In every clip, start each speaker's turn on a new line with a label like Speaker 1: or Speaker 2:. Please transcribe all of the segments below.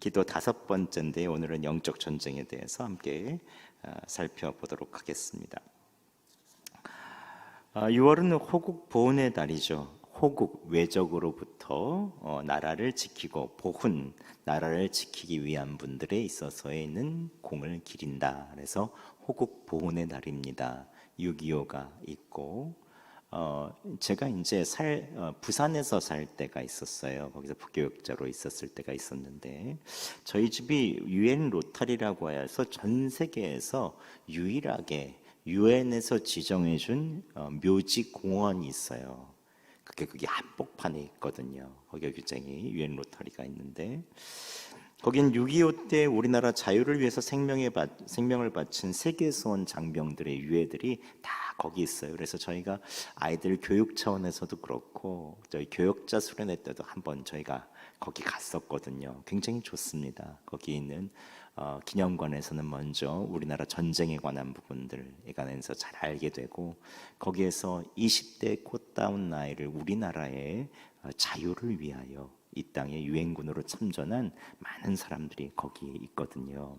Speaker 1: 기도 다섯 번째인데 오늘은 영적 전쟁에 대해서 함께 어, 살펴보도록 하겠습니다. 6월은 호국 보훈의 달이죠. 호국 외적으로부터 어, 나라를 지키고 보훈 나라를 지키기 위한 분들에 있어서의 있는 공을 기린다. 그래서 호국 보훈의 날입니다. 6.25가 있고 어, 제가 이제 살 어, 부산에서 살 때가 있었어요. 거기서 부교육자로 있었을 때가 있었는데 저희 집이 유엔 로타리라고 해서 전 세계에서 유일하게 유엔에서 지정해준 어, 묘지 공원이 있어요. 그게 그게 한복판에 있거든요. 거기 굉장히 유엔 로타리가 있는데 거긴 6.25 때 우리나라 자유를 위해서 생명에 바, 생명을 바친 세계에서 온 장병들의 유해들이 다 거기 있어요. 그래서 저희가 아이들 교육 차원에서도 그렇고 저희 교육자 수련회 때도 한번 저희가 거기 갔었거든요. 굉장히 좋습니다. 거기 있는 어, 기념관에서는 먼저 우리나라 전쟁에 관한 부분들에 관해서 잘 알게 되고 거기에서 20대 꽃다운 나이를 우리나라의 어, 자유를 위하여 이 땅에 유엔군으로 참전한 많은 사람들이 거기에 있거든요.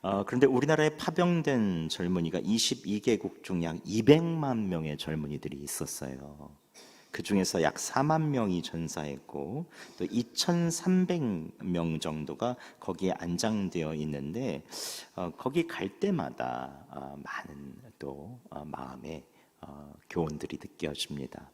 Speaker 1: 어, 그런데 우리나라에 파병된 젊은이가 22개국 중 약 200만 명의 젊은이들이 있었어요. 그 중에서 약 4만 명이 전사했고 또 2,300명 정도가 거기에 안장되어 있는데 어, 거기 갈 때마다 어, 많은 또 어, 마음의 어, 교훈들이 느껴집니다.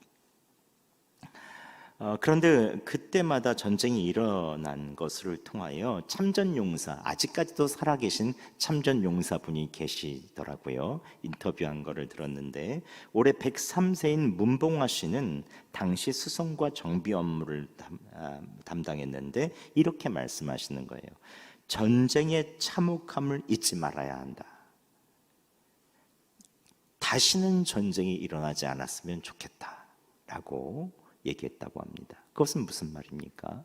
Speaker 1: 어, 그런데 그때마다 전쟁이 일어난 것을 통하여 참전용사 아직까지도 살아계신 참전용사분이 계시더라고요. 인터뷰한 거를 들었는데 올해 103세인 문봉화 씨는 당시 수송과 정비 업무를 담, 아, 담당했는데 이렇게 말씀하시는 거예요. 전쟁의 참혹함을 잊지 말아야 한다. 다시는 전쟁이 일어나지 않았으면 좋겠다라고 얘기했다고 합니다. 그것은 무슨 말입니까?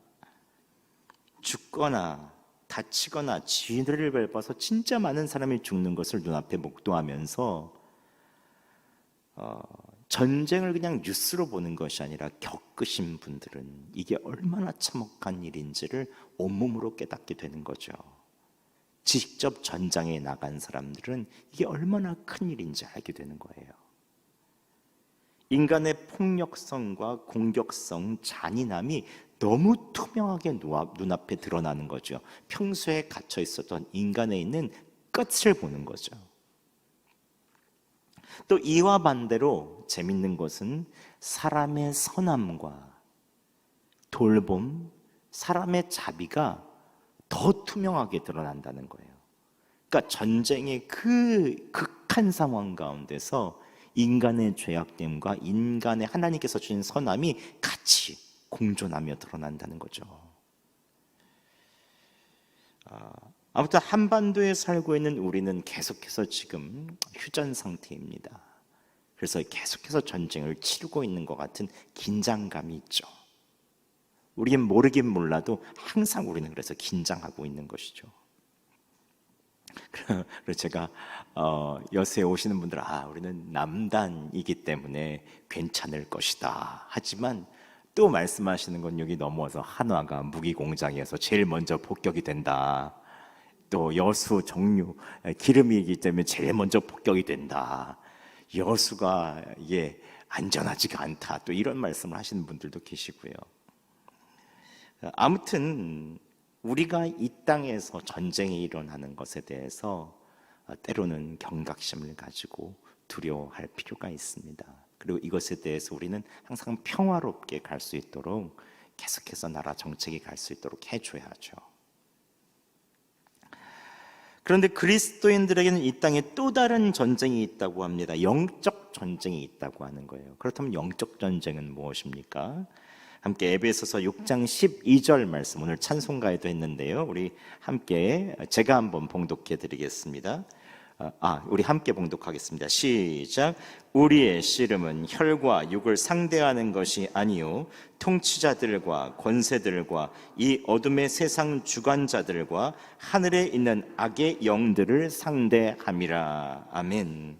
Speaker 1: 죽거나 다치거나 지뢰를 밟아서 진짜 많은 사람이 죽는 것을 눈앞에 목도하면서 어, 전쟁을 그냥 뉴스로 보는 것이 아니라 겪으신 분들은 이게 얼마나 참혹한 일인지를 온몸으로 깨닫게 되는 거죠. 직접 전장에 나간 사람들은 이게 얼마나 큰 일인지 알게 되는 거예요. 인간의 폭력성과 공격성, 잔인함이 너무 투명하게 눈앞에 드러나는 거죠. 평소에 갇혀 있었던 인간에 있는 끝을 보는 거죠. 또 이와 반대로 재밌는 것은 사람의 선함과 돌봄, 사람의 자비가 더 투명하게 드러난다는 거예요. 그러니까 전쟁의 그 극한 상황 가운데서 인간의 죄악됨과 인간의 하나님께서 주신 선함이 같이 공존하며 드러난다는 거죠. 아, 아무튼 한반도에 살고 있는 우리는 계속해서 지금 휴전 상태입니다. 그래서 계속해서 전쟁을 치르고 있는 것 같은 긴장감이 있죠. 우리는 모르긴 몰라도 항상 우리는 그래서 긴장하고 있는 것이죠. 그래서 제가 어, 여수에 오시는 분들 아 우리는 남단이기 때문에 괜찮을 것이다. 하지만 또 말씀하시는 건 여기 넘어서 한화가 무기 공장에서 제일 먼저 폭격이 된다. 또 여수 정류 기름이기 때문에 제일 먼저 폭격이 된다. 여수가 이게 안전하지가 않다. 또 이런 말씀을 하시는 분들도 계시고요. 아무튼 우리가 이 땅에서 전쟁이 일어나는 것에 대해서 때로는 경각심을 가지고 두려워할 필요가 있습니다. 그리고 이것에 대해서 우리는 항상 평화롭게 갈 수 있도록 계속해서 나라 정책이 갈 수 있도록 해줘야 하죠. 그런데 그리스도인들에게는 이 땅에 또 다른 전쟁이 있다고 합니다. 영적 전쟁이 있다고 하는 거예요. 그렇다면 영적 전쟁은 무엇입니까? 함께 에베소서 6장 12절 말씀 오늘 찬송가에도 했는데요. 우리 함께 제가 한번 봉독해 드리겠습니다. 아, 우리 함께 봉독하겠습니다. 시작. 우리의 씨름은 혈과 육을 상대하는 것이 아니요 통치자들과 권세들과 이 어둠의 세상 주관자들과 하늘에 있는 악의 영들을 상대함이라. 아멘.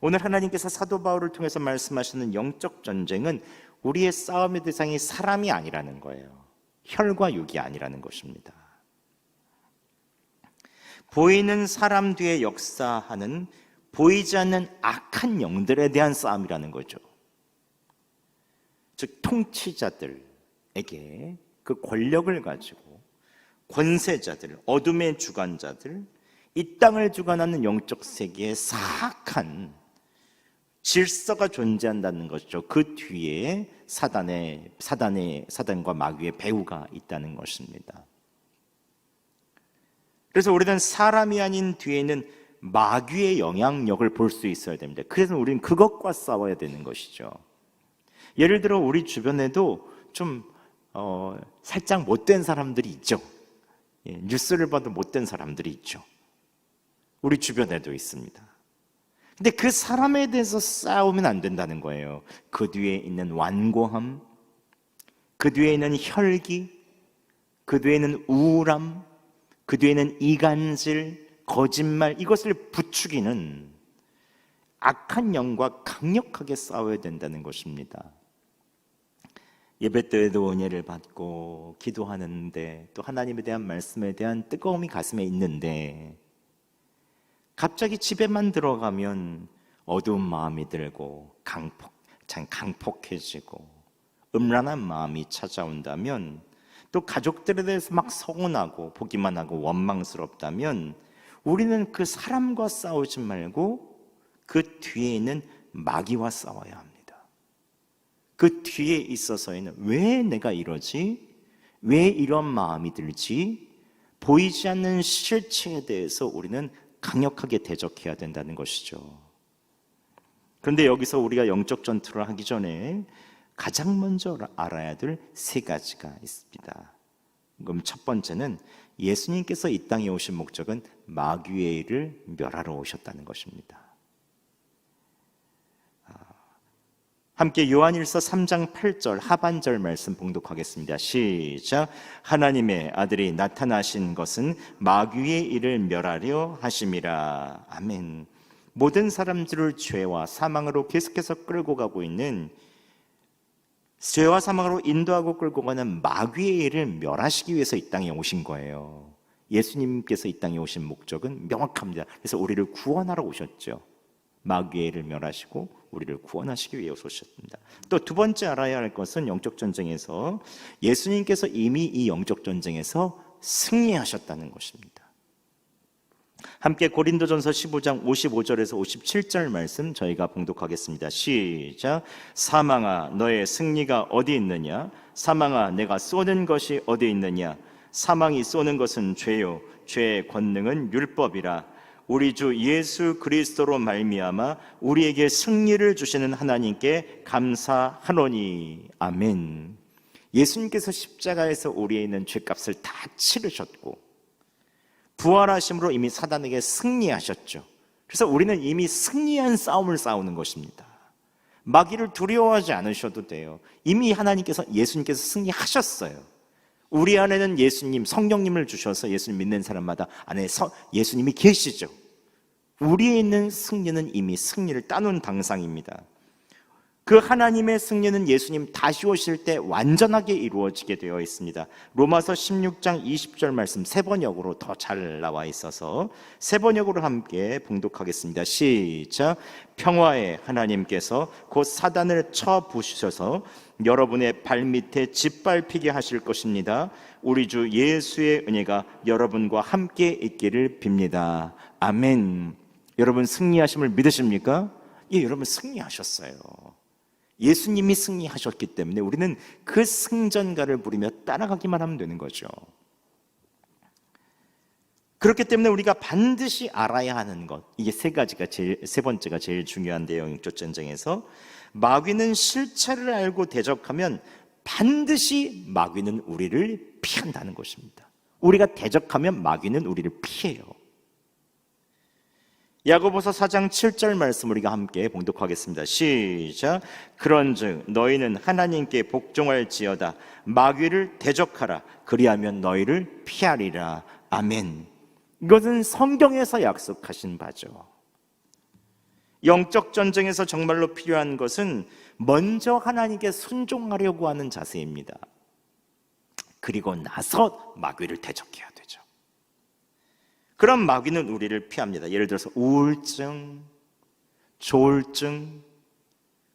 Speaker 1: 오늘 하나님께서 사도 바울을 통해서 말씀하시는 영적 전쟁은 우리의 싸움의 대상이 사람이 아니라는 거예요. 혈과 육이 아니라는 것입니다. 보이는 사람 뒤에 역사하는 보이지 않는 악한 영들에 대한 싸움이라는 거죠. 즉 통치자들에게 그 권력을 가지고 권세자들, 어둠의 주관자들, 이 땅을 주관하는 영적 세계의 사악한 질서가 존재한다는 것이죠. 그 뒤에 사단의 사단의 사단과 마귀의 배후가 있다는 것입니다. 그래서 우리는 사람이 아닌 뒤에는 마귀의 영향력을 볼 수 있어야 됩니다. 그래서 우리는 그것과 싸워야 되는 것이죠. 예를 들어 우리 주변에도 좀 어, 살짝 못된 사람들이 있죠. 예, 뉴스를 봐도 못된 사람들이 있죠. 우리 주변에도 있습니다. 근데 그 사람에 대해서 싸우면 안 된다는 거예요. 그 뒤에 있는 완고함, 그 뒤에 있는 혈기, 그 뒤에는 우울함, 그 뒤에는 이간질, 거짓말 이것을 부추기는 악한 영과 강력하게 싸워야 된다는 것입니다. 예배 때에도 은혜를 받고 기도하는데 또 하나님에 대한 말씀에 대한 뜨거움이 가슴에 있는데 갑자기 집에만 들어가면 어두운 마음이 들고 강폭, 참 강폭해지고 음란한 마음이 찾아온다면 또 가족들에 대해서 막 서운하고 보기만 하고 원망스럽다면 우리는 그 사람과 싸우지 말고 그 뒤에는 마귀와 싸워야 합니다. 그 뒤에 있어서에는 왜 내가 이러지? 왜 이런 마음이 들지? 보이지 않는 실체에 대해서 우리는 강력하게 대적해야 된다는 것이죠. 그런데 여기서 우리가 영적 전투를 하기 전에 가장 먼저 알아야 될 세 가지가 있습니다. 그럼 첫 번째는 예수님께서 이 땅에 오신 목적은 마귀의 일을 멸하러 오셨다는 것입니다. 함께 요한일서 3장 8절 하반절 말씀 봉독하겠습니다. 시작. 하나님의 아들이 나타나신 것은 마귀의 일을 멸하려 하심이라. 아멘. 모든 사람들을 죄와 사망으로 계속해서 끌고 가고 있는 죄와 사망으로 인도하고 끌고 가는 마귀의 일을 멸하시기 위해서 이 땅에 오신 거예요. 예수님께서 이 땅에 오신 목적은 명확합니다. 그래서 우리를 구원하러 오셨죠. 일을 멸하시고 우리를 구원하시기 위해 오셨습니다. 또 두 번째 알아야 할 것은 영적 전쟁에서 예수님께서 이미 이 영적 전쟁에서 승리하셨다는 것입니다. 함께 고린도전서 15장 55절에서 57절 말씀 저희가 봉독하겠습니다. 시작. 사망아 너의 승리가 어디 있느냐? 사망아 내가 쏘는 것이 어디 있느냐? 사망이 쏘는 것은 죄요 죄의 권능은 율법이라. 우리 주 예수 그리스도로 말미암아 우리에게 승리를 주시는 하나님께 감사하노니 아멘. 예수님께서 십자가에서 우리에 있는 죄값을 다 치르셨고 부활하심으로 이미 사단에게 승리하셨죠. 그래서 우리는 이미 승리한 싸움을 싸우는 것입니다. 마귀를 두려워하지 않으셔도 돼요. 이미 하나님께서 예수님께서 승리하셨어요. 우리 안에는 예수님, 성령님을 주셔서 예수님 믿는 사람마다 안에 예수님이 계시죠. 우리에 있는 승리는 이미 승리를 따놓은 당상입니다. 그 하나님의 승리는 예수님 다시 오실 때 완전하게 이루어지게 되어 있습니다. 로마서 16장 20절 말씀 세 번역으로 더 잘 나와 있어서 세 번역으로 함께 봉독하겠습니다. 시작. 평화의 하나님께서 곧 사단을 쳐 부수셔서 여러분의 발밑에 짓밟히게 하실 것입니다. 우리 주 예수의 은혜가 여러분과 함께 있기를 빕니다. 아멘. 여러분 승리하심을 믿으십니까? 예, 여러분 승리하셨어요. 예수님이 승리하셨기 때문에 우리는 그 승전가를 부리며 따라가기만 하면 되는 거죠. 그렇기 때문에 우리가 반드시 알아야 하는 것 이게 세 가지가 제일 세 번째가 제일 중요한데요. 영적 전쟁에서 마귀는 실체를 알고 대적하면 반드시 마귀는 우리를 피한다는 것입니다. 우리가 대적하면 마귀는 우리를 피해요. 야고보서 4장 7절 말씀 우리가 함께 봉독하겠습니다. 시작. 그런즉 너희는 하나님께 복종할지어다 마귀를 대적하라 그리하면 너희를 피하리라. 아멘. 이것은 성경에서 약속하신 바죠. 영적 전쟁에서 정말로 필요한 것은 먼저 하나님께 순종하려고 하는 자세입니다. 그리고 나서 마귀를 대적해야 되죠. 그럼 마귀는 우리를 피합니다. 예를 들어서 우울증, 조울증,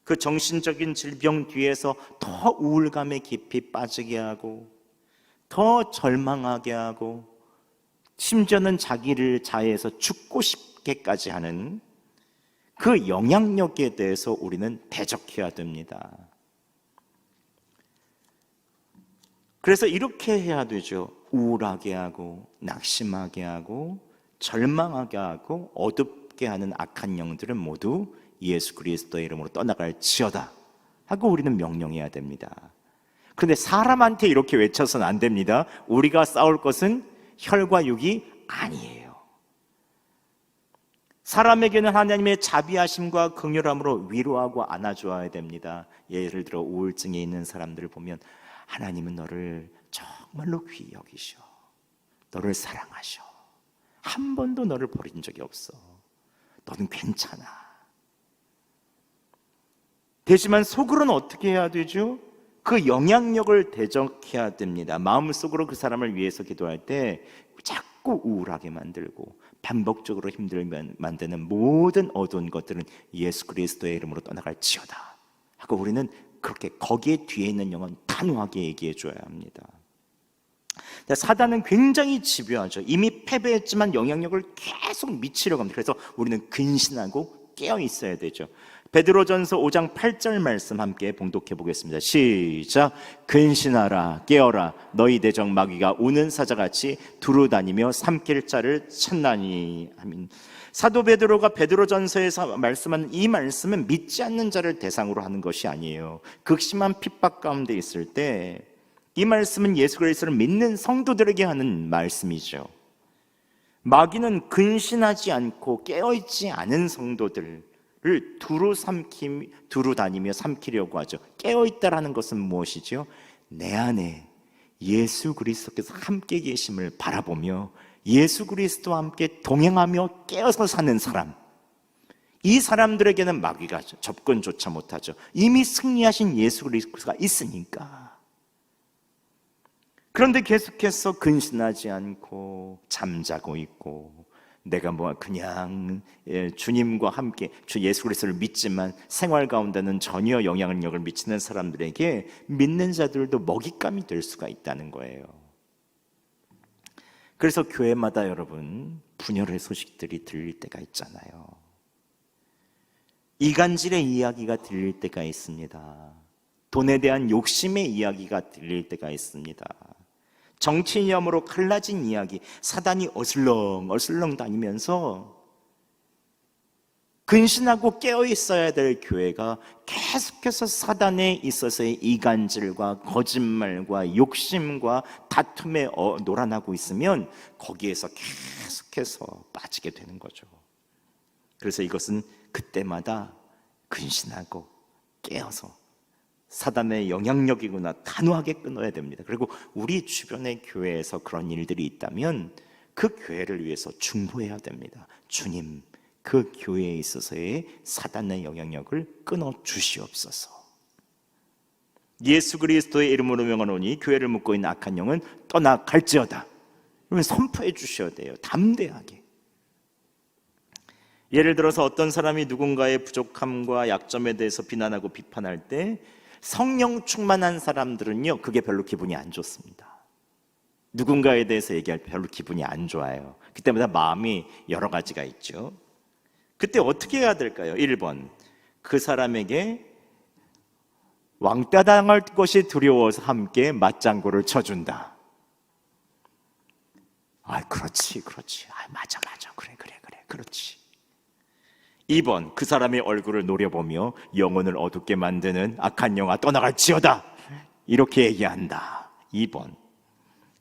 Speaker 1: 그 정신적인 질병 뒤에서 더 우울감에 깊이 빠지게 하고 더 절망하게 하고 심지어는 자기를 자해해서 죽고 싶게까지 하는 그 영향력에 대해서 우리는 대적해야 됩니다. 그래서 이렇게 해야 되죠. 우울하게 하고 낙심하게 하고 절망하게 하고 어둡게 하는 악한 영들은 모두 예수 그리스도의 이름으로 떠나갈 지어다 하고 우리는 명령해야 됩니다. 그런데 사람한테 이렇게 외쳐서는 안 됩니다. 우리가 싸울 것은 혈과 육이 아니에요. 사람에게는 하나님의 자비하심과 긍휼함으로 위로하고 안아줘야 됩니다. 예를 들어 우울증에 있는 사람들을 보면 하나님은 너를 정말로 귀히 여기셔. 너를 사랑하셔. 한 번도 너를 버린 적이 없어. 너는 괜찮아. 되지만 속으로는 어떻게 해야 되죠? 그 영향력을 대적해야 됩니다. 마음속으로 그 사람을 위해서 기도할 때 자꾸 우울하게 만들고 반복적으로 힘들게 만드는 모든 어두운 것들은 예수 그리스도의 이름으로 떠나갈 지어다. 하고 우리는 그렇게 거기에 뒤에 있는 영은 단호하게 얘기해 줘야 합니다. 사단은 굉장히 집요하죠. 이미 패배했지만 영향력을 계속 미치려고 합니다. 그래서 우리는 근신하고 깨어 있어야 되죠. 베드로전서 5장 8절 말씀 함께 봉독해 보겠습니다. 시작. 근신하라 깨어라 너희 대적 마귀가 우는 사자같이 두루 다니며 삼킬 자를 찾나니 아민. 사도 베드로가 베드로전서에서 말씀하는 이 말씀은 믿지 않는 자를 대상으로 하는 것이 아니에요. 극심한 핍박 가운데 있을 때 이 말씀은 예수 그리스도를 믿는 성도들에게 하는 말씀이죠. 마귀는 근신하지 않고 깨어 있지 않은 성도들 를 두루 삼킴 두루 다니며 삼키려고 하죠. 깨어 있다라는 것은 무엇이죠? 내 안에 예수 그리스도께서 함께 계심을 바라보며 예수 그리스도와 함께 동행하며 깨어서 사는 사람. 이 사람들에게는 마귀가 접근조차 못하죠. 이미 승리하신 예수 그리스도가 있으니까. 그런데 계속해서 근신하지 않고 잠자고 있고 내가 뭐 그냥 예, 주님과 함께 주 예수 그리스도를 믿지만 생활 가운데는 전혀 영향력을 미치는 사람들에게 믿는 자들도 먹잇감이 될 수가 있다는 거예요. 그래서 교회마다 여러분 분열의 소식들이 들릴 때가 있잖아요. 이간질의 이야기가 들릴 때가 있습니다. 돈에 대한 욕심의 이야기가 들릴 때가 있습니다. 정치념으로 갈라진 이야기, 사단이 어슬렁 어슬렁 다니면서 근신하고 깨어 있어야 될 교회가 계속해서 사단에 있어서의 이간질과 거짓말과 욕심과 다툼에 어, 놀아나고 있으면 거기에서 계속해서 빠지게 되는 거죠. 그래서 이것은 그때마다 근신하고 깨어서 사단의 영향력이구나 단호하게 끊어야 됩니다. 그리고 우리 주변의 교회에서 그런 일들이 있다면 그 교회를 위해서 중보해야 됩니다. 주님, 그 교회에 있어서의 사단의 영향력을 끊어 주시옵소서. 예수 그리스도의 이름으로 명하노니 교회를 묶고 있는 악한 영은 떠나 갈지어다. 그러면 선포해 주셔야 돼요. 담대하게. 예를 들어서 어떤 사람이 누군가의 부족함과 약점에 대해서 비난하고 비판할 때 성령 충만한 사람들은요, 그게 별로 기분이 안 좋습니다. 누군가에 대해서 얘기할 때 별로 기분이 안 좋아요. 그때마다 마음이 여러 가지가 있죠. 그때 어떻게 해야 될까요? 1번. 그 사람에게 왕따 당할 것이 두려워서 함께 맞장구를 쳐준다. 아, 그렇지, 그렇지. 아, 맞아, 맞아. 그래, 그래, 그래. 그렇지. 2번 그 사람의 얼굴을 노려보며 영혼을 어둡게 만드는 악한 영아 떠나갈 지어다 이렇게 얘기한다 2번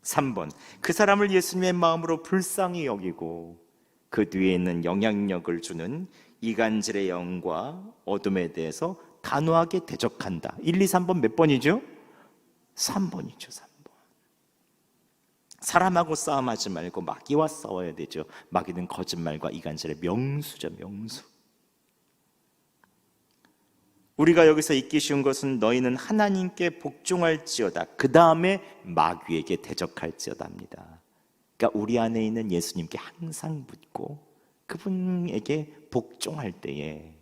Speaker 1: 3번 그 사람을 예수님의 마음으로 불쌍히 여기고 그 뒤에 있는 영향력을 주는 이간질의 영과 어둠에 대해서 단호하게 대적한다 1, 2, 3번 몇 번이죠? 3번이죠 3번 사람하고 싸움하지 말고 마귀와 싸워야 되죠 마귀는 거짓말과 이간질의 명수죠 명수 우리가 여기서 잊기 쉬운 것은 너희는 하나님께 복종할지어다. 그 다음에 마귀에게 대적할지어다입니다. 그러니까 우리 안에 있는 예수님께 항상 묻고 그분에게 복종할 때에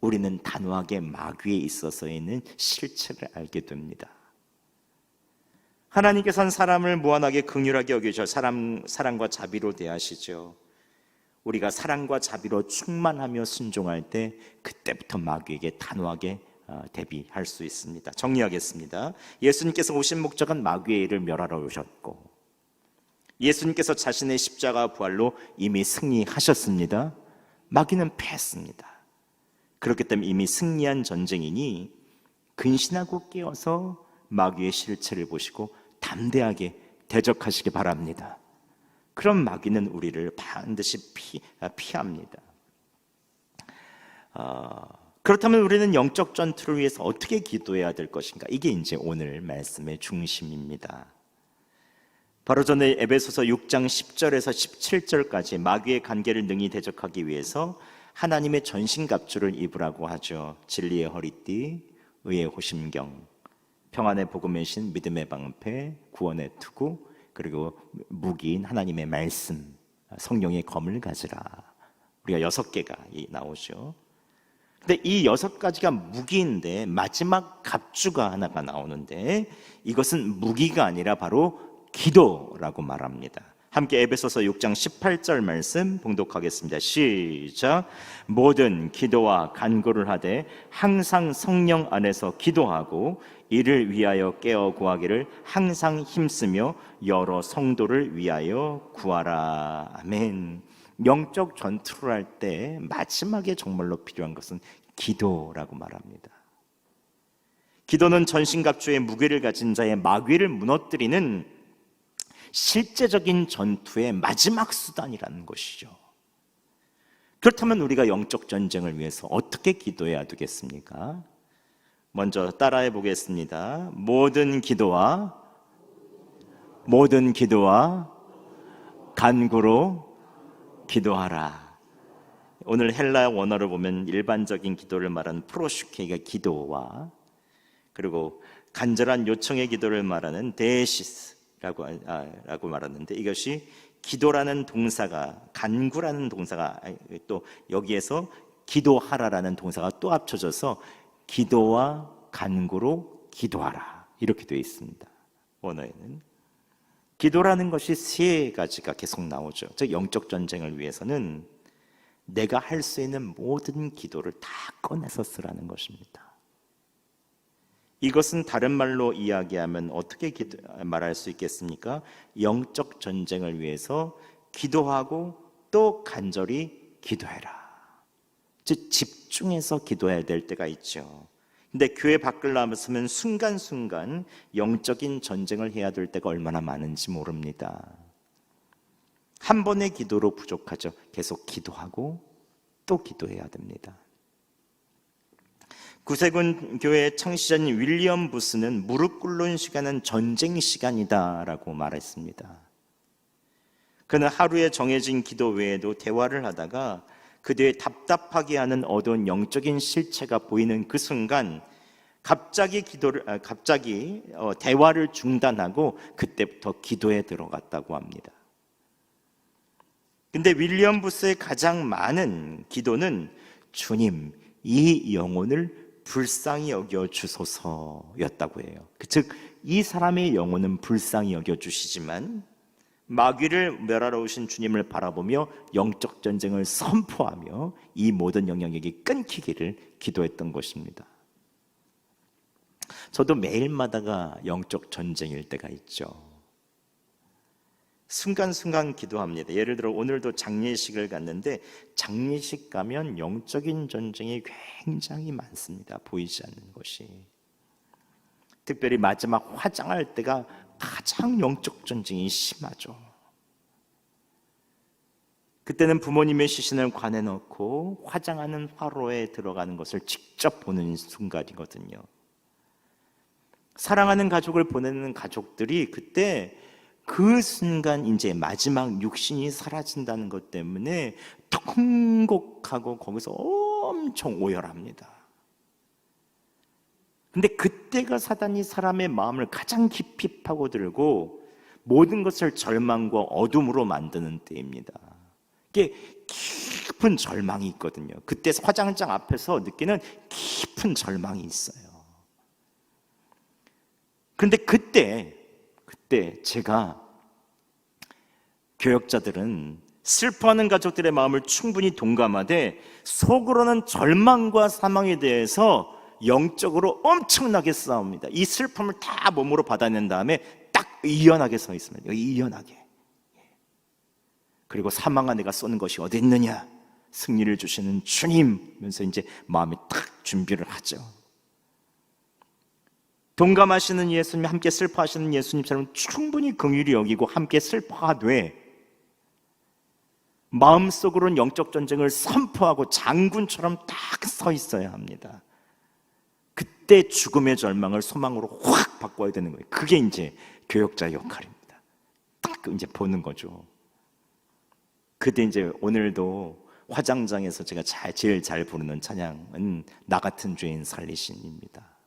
Speaker 1: 우리는 단호하게 마귀에 있어서의 실체를 알게 됩니다. 하나님께서는 사람을 무한하게 긍휼하게 여기셔 사람 사랑과 자비로 대하시죠. 우리가 사랑과 자비로 충만하며 순종할 때 그때부터 마귀에게 단호하게 어, 대비할 수 있습니다. 정리하겠습니다. 예수님께서 오신 목적은 마귀의 일을 멸하러 오셨고 예수님께서 자신의 십자가 부활로 이미 승리하셨습니다. 마귀는 패했습니다. 그렇기 때문에 이미 승리한 전쟁이니 근신하고 깨어서 마귀의 실체를 보시고 담대하게 대적하시기 바랍니다. 그럼 마귀는 우리를 반드시 피, 아, 피합니다. 어, 그렇다면 우리는 영적 전투를 위해서 어떻게 기도해야 될 것인가? 이게 이제 오늘 말씀의 중심입니다. 바로 전에 에베소서 6장 10절에서 17절까지 마귀의 관계를 능히 대적하기 위해서 하나님의 전신갑주를 입으라고 하죠. 진리의 허리띠, 의의 호심경, 평안의 복음의 신, 믿음의 방패, 구원의 투구, 그리고 무기인 하나님의 말씀, 성령의 검을 가지라. 우리가 여섯 개가 나오죠. 근데 이 여섯 가지가 무기인데 마지막 갑주가 하나가 나오는데 이것은 무기가 아니라 바로 기도라고 말합니다. 함께 에베소서 6장 18절 말씀 봉독하겠습니다. 시작. 모든 기도와 간구를 하되 항상 성령 안에서 기도하고 이를 위하여 깨어 구하기를 항상 힘쓰며 여러 성도를 위하여 구하라. 아멘. 영적 전투를 할 때 마지막에 정말로 필요한 것은 기도라고 말합니다. 기도는 전신갑주의 무게를 가진 자의 마귀를 무너뜨리는 실제적인 전투의 마지막 수단이라는 것이죠. 그렇다면 우리가 영적 전쟁을 위해서 어떻게 기도해야 되겠습니까? 먼저 따라해 보겠습니다. 모든 기도와 모든 기도와 간구로 기도하라. 오늘 헬라 원어를 보면 일반적인 기도를 말하는 프로슈케가 기도와 그리고 간절한 요청의 기도를 말하는 데시스 라고, 아, 라고 말하는데 이것이 기도라는 동사가 간구라는 동사가 또 여기에서 기도하라라는 동사가 또 합쳐져서 기도와 간구로 기도하라 이렇게 되어 있습니다. 원어에는 기도라는 것이 세 가지가 계속 나오죠. 즉 영적 전쟁을 위해서는 내가 할 수 있는 모든 기도를 다 꺼내서 쓰라는 것입니다. 이것은 다른 말로 이야기하면 어떻게 기도, 말할 수 있겠습니까? 영적 전쟁을 위해서 기도하고 또 간절히 기도해라. 즉 집중해서 기도해야 될 때가 있죠. 근데 교회 밖을 나서면 순간순간 영적인 전쟁을 해야 될 때가 얼마나 많은지 모릅니다. 한 번의 기도로 부족하죠. 계속 기도하고 또 기도해야 됩니다. 구세군 교회 창시자인 윌리엄 부스는 무릎 꿇는 시간은 전쟁 시간이다라고 말했습니다. 그는 하루에 정해진 기도 외에도 대화를 하다가 그들의 답답하게 하는 어두운 영적인 실체가 보이는 그 순간 갑자기 기도를 아, 갑자기 어, 대화를 중단하고 그때부터 기도에 들어갔다고 합니다. 근데 윌리엄 부스의 가장 많은 기도는 주님 이 영혼을 불쌍히 여겨 주소서였다고 해요. 즉, 이 사람의 영혼은 불쌍히 여겨 주시지만 마귀를 멸하러 오신 주님을 바라보며 영적 전쟁을 선포하며 이 모든 영향력이 끊기기를 기도했던 것입니다. 저도 매일마다가 영적 전쟁일 때가 있죠. 순간순간 기도합니다. 예를 들어 오늘도 장례식을 갔는데 장례식 가면 영적인 전쟁이 굉장히 많습니다. 보이지 않는 것이. 특별히 마지막 화장할 때가 가장 영적 전쟁이 심하죠. 그때는 부모님의 시신을 관에 넣고 화장하는 화로에 들어가는 것을 직접 보는 순간이거든요. 사랑하는 가족을 보내는 가족들이 그때 그 순간 이제 마지막 육신이 사라진다는 것 때문에 통곡하고 거기서 엄청 오열합니다. 근데 그때가 사단이 사람의 마음을 가장 깊이 파고들고 모든 것을 절망과 어둠으로 만드는 때입니다. 이게 깊은 절망이 있거든요. 그때 화장장 앞에서 느끼는 깊은 절망이 있어요. 그런데 그때, 그때 제가 교역자들은 슬퍼하는 가족들의 마음을 충분히 동감하되 속으로는 절망과 사망에 대해서 영적으로 엄청나게 싸웁니다. 이 슬픔을 다 몸으로 받아낸 다음에 딱 의연하게 서 있습니다. 의연하게. 그리고 사망한 내가 쏘는 것이 어디 있느냐? 승리를 주시는 주님. 면서 이제 마음이 딱 준비를 하죠. 동감하시는 예수님, 함께 슬퍼하시는 예수님처럼 충분히 긍휼히 여기고 함께 슬퍼하되 마음속으로는 영적 전쟁을 선포하고 장군처럼 딱 서 있어야 합니다. 그때 죽음의 절망을 소망으로 확 바꿔야 되는 거예요. 그게 이제 교역자의 역할입니다. 딱 이제 보는 거죠. 그때 이제 오늘도 화장장에서 제가 잘, 제일 잘 부르는 찬양은 나 같은 죄인 살리신입니다.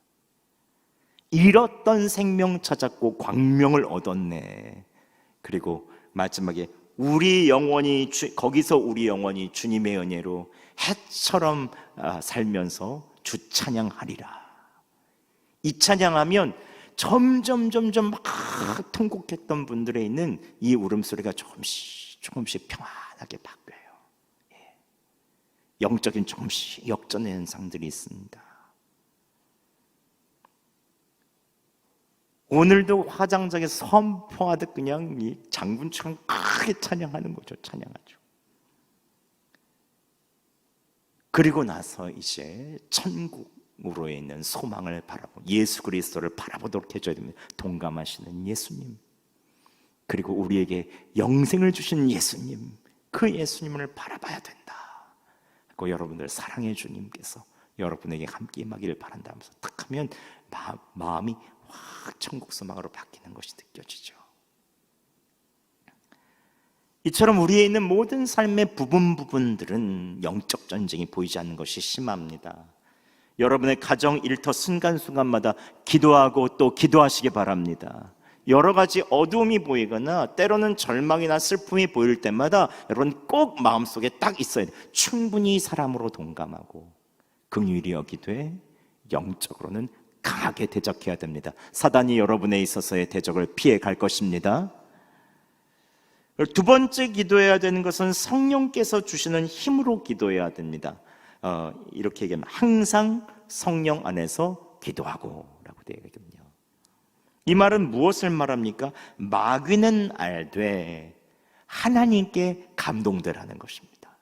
Speaker 1: 잃었던 생명 찾았고 광명을 얻었네. 그리고 마지막에 우리 영혼이 주, 거기서 우리 영혼이 주님의 은혜로 해처럼 아, 살면서 주 찬양하리라. 이 찬양하면 점점 점점 막 통곡했던 분들에 있는 이 울음소리가 조금씩 조금씩 평안하게 바뀌어요. 예. 영적인 조금씩 역전의 현상들이 있습니다. 오늘도 화장장에 선포하듯 그냥 이 장군처럼 크게 찬양하는 거죠. 찬양하죠. 그리고 나서 이제 천국으로 있는 소망을 바라보 예수 그리스도를 바라보도록 해줘야 됩니다. 동감하시는 예수님. 그리고 우리에게 영생을 주신 예수님. 그 예수님을 바라봐야 된다. 그 여러분들 사랑의 주님께서 여러분에게 함께 임하기를 바란다 하면서 탁 하면 마, 마음이 확 천국 소망으로 바뀌는 것이 느껴지죠. 이처럼 우리에 있는 모든 삶의 부분 부분들은 영적 전쟁이 보이지 않는 것이 심합니다. 여러분의 가정 일터 순간순간마다 기도하고 또 기도하시기 바랍니다. 여러 가지 어두움이 보이거나 때로는 절망이나 슬픔이 보일 때마다 여러분 꼭 마음속에 딱 있어야 돼요. 충분히 사람으로 동감하고 긍휼히 여기되 영적으로는 강하게 대적해야 됩니다. 사단이 여러분에 있어서의 대적을 피해 갈 것입니다. 두 번째 기도해야 되는 것은 성령께서 주시는 힘으로 기도해야 됩니다. 어, 이렇게 얘기하면 항상 성령 안에서 기도하고라고 되어 있거든요. 이 말은 무엇을 말합니까? 마귀는 알되 하나님께 감동되라는 것입니다.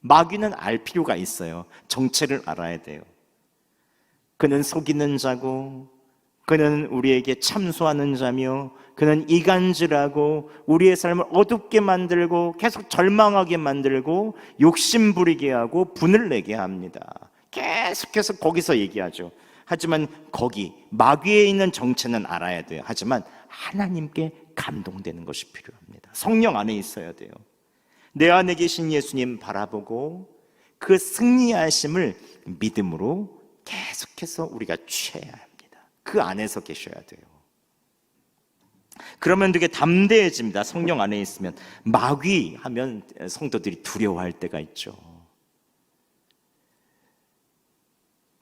Speaker 1: 마귀는 알 필요가 있어요. 정체를 알아야 돼요. 그는 속이는 자고 그는 우리에게 참소하는 자며 그는 이간질하고 우리의 삶을 어둡게 만들고 계속 절망하게 만들고 욕심 부리게 하고 분을 내게 합니다. 계속해서 거기서 얘기하죠. 하지만 거기 마귀에 있는 정체는 알아야 돼요. 하지만 하나님께 감동되는 것이 필요합니다. 성령 안에 있어야 돼요. 내 안에 계신 예수님 바라보고 그 승리하심을 믿음으로 계속해서 우리가 취해야 합니다. 그 안에서 계셔야 돼요. 그러면 되게 담대해집니다. 성령 안에 있으면 마귀 하면 성도들이 두려워할 때가 있죠.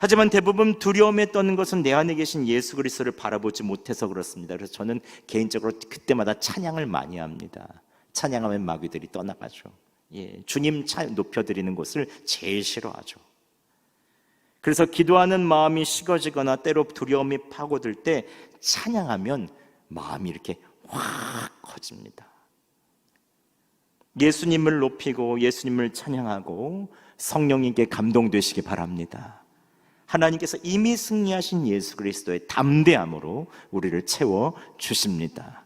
Speaker 1: 하지만 대부분 두려움에 떠는 것은 내 안에 계신 예수 그리스도를 바라보지 못해서 그렇습니다. 그래서 저는 개인적으로 그때마다 찬양을 많이 합니다. 찬양하면 마귀들이 떠나가죠. 예, 주님 차 높여드리는 것을 제일 싫어하죠. 그래서 기도하는 마음이 식어지거나 때로 두려움이 파고들 때 찬양하면 마음이 이렇게 확 커집니다. 예수님을 높이고 예수님을 찬양하고 성령님께 감동되시기 바랍니다. 하나님께서 이미 승리하신 예수 그리스도의 담대함으로 우리를 채워 주십니다.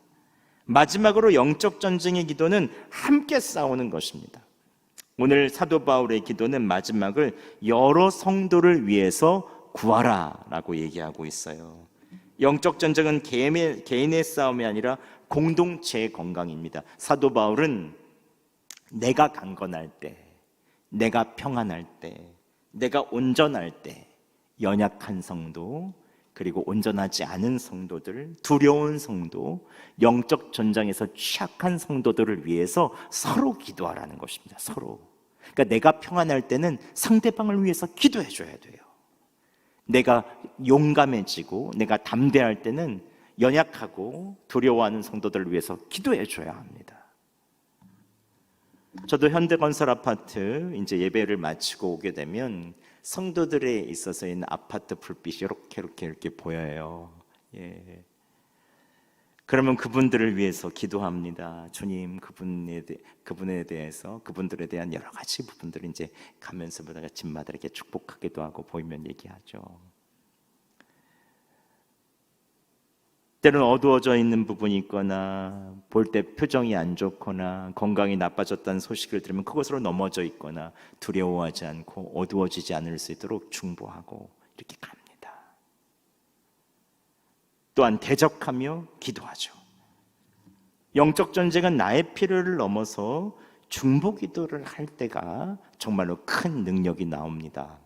Speaker 1: 마지막으로 영적 전쟁의 기도는 함께 싸우는 것입니다. 오늘 사도 바울의 기도는 마지막을 여러 성도를 위해서 구하라라고 얘기하고 있어요. 영적 전쟁은 개인의, 개인의 싸움이 아니라 공동체의 건강입니다. 사도 바울은 내가 강건할 때, 내가 평안할 때, 내가 온전할 때, 연약한 성도, 그리고 온전하지 않은 성도들, 두려운 성도, 영적 전장에서 취약한 성도들을 위해서 서로 기도하라는 것입니다. 서로. 그러니까 내가 평안할 때는 상대방을 위해서 기도해 줘야 돼요. 내가 용감해지고 내가 담대할 때는 연약하고 두려워하는 성도들을 위해서 기도해 줘야 합니다. 저도 현대건설 아파트 이제 예배를 마치고 오게 되면 성도들에 있어서 있는 아파트 불빛이 이렇게 이렇게 이렇게 보여요. 예. 그러면 그분들을 위해서 기도합니다. 주님 그분에 대, 그분에 대해서 그분들에 대한 여러 가지 부분들을 이제 가면서마다 집마다 이렇게 축복하기도 하고 보이면 얘기하죠. 때로는 어두워져 있는 부분이 있거나 볼 때 표정이 안 좋거나 건강이 나빠졌다는 소식을 들으면 그것으로 넘어져 있거나 두려워하지 않고 어두워지지 않을 수 있도록 중보하고 이렇게 갑니다. 또한 대적하며 기도하죠. 영적 전쟁은 나의 필요를 넘어서 중보 기도를 할 때가 정말로 큰 능력이 나옵니다.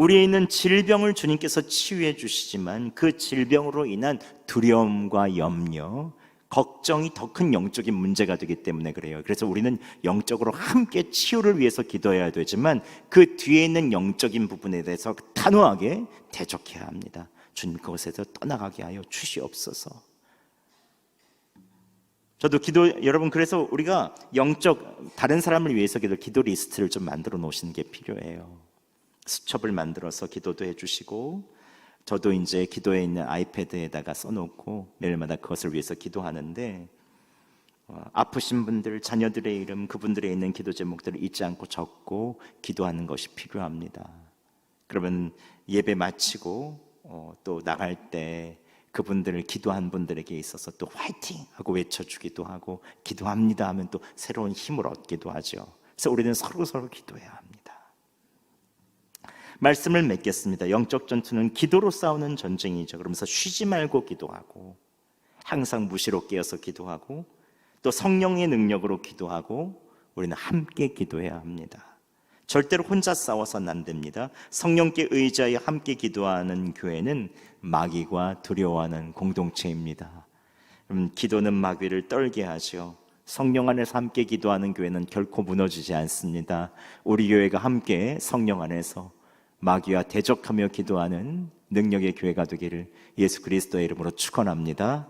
Speaker 1: 우리에 있는 질병을 주님께서 치유해 주시지만 그 질병으로 인한 두려움과 염려, 걱정이 더 큰 영적인 문제가 되기 때문에 그래요. 그래서 우리는 영적으로 함께 치유를 위해서 기도해야 되지만 그 뒤에 있는 영적인 부분에 대해서 단호하게 대적해야 합니다. 주님 그것에서 떠나가게 하여 주시옵소서. 저도 기도 여러분 그래서 우리가 영적 다른 사람을 위해서 기도 기도 리스트를 좀 만들어 놓으시는 게 필요해요. 수첩을 만들어서 기도도 해주시고 저도 이제 기도에 있는 아이패드에다가 써놓고 매일마다 그것을 위해서 기도하는데 어, 아프신 분들 자녀들의 이름 그분들의 있는 기도 제목들을 잊지 않고 적고 기도하는 것이 필요합니다. 그러면 예배 마치고 어, 또 나갈 때 그분들을 기도한 분들에게 있어서 또 화이팅 하고 외쳐주기도 하고 기도합니다 하면 또 새로운 힘을 얻기도 하죠. 그래서 우리는 서로 서로 기도해야 합니다. 말씀을 맺겠습니다. 영적 전투는 기도로 싸우는 전쟁이죠. 그러면서 쉬지 말고 기도하고 항상 무시로 깨어서 기도하고 또 성령의 능력으로 기도하고 우리는 함께 기도해야 합니다. 절대로 혼자 싸워서는 안 됩니다. 성령께 의지하여 함께 기도하는 교회는 마귀와 두려워하는 공동체입니다. 음, 기도는 마귀를 떨게 하죠. 성령 안에서 함께 기도하는 교회는 결코 무너지지 않습니다. 우리 교회가 함께 성령 안에서 마귀와 대적하며 기도하는 능력의 교회가 되기를 예수 그리스도의 이름으로 축원합니다.